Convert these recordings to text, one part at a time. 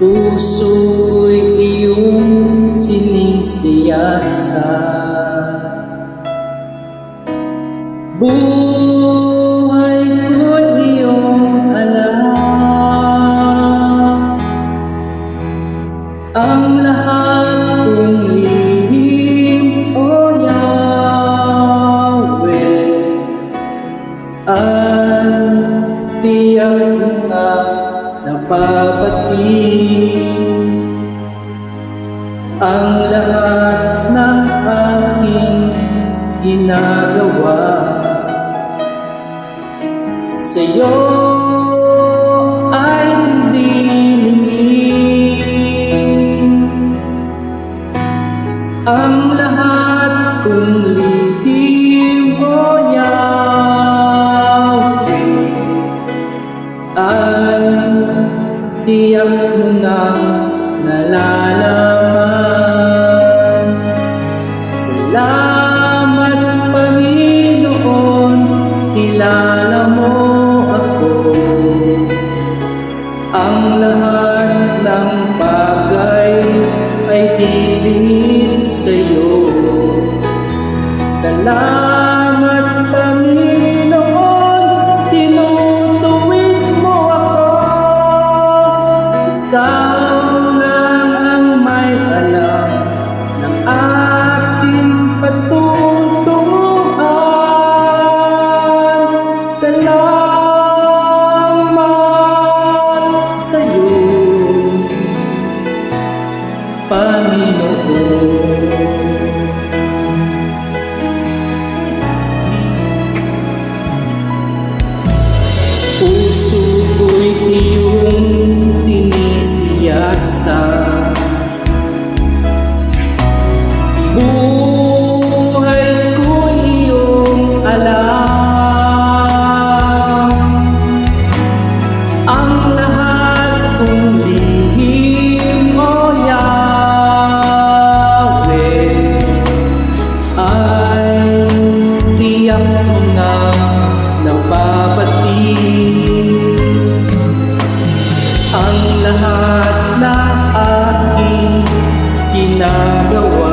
puso'y iyong sinisiyasat. Buhay ko'y iyong alam Ang Ang lahat ng aking ginagawa. Sa'yo ay hindi lingin Ang lahat kong Salamat Panginoon, kilala Buhay ko'y iyong alam. Ang lahat kong lihim, O Yahweh Ay tiyak mo na napapati Ang lahat na aking ginagawa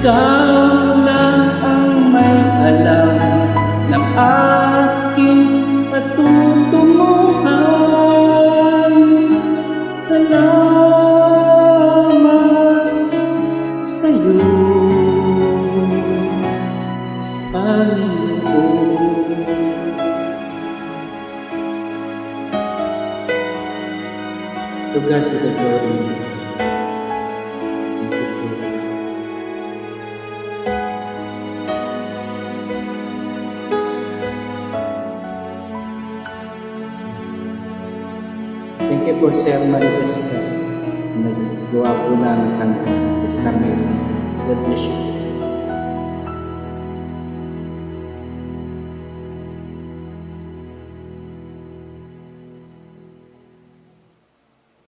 Ikaw lang ang may alam ng aking patutunguhan. Salamat sa'yo, Panginoon. To God be po, Sir Marites. Naggawa po ng kanta, Sister Mary. God bless you.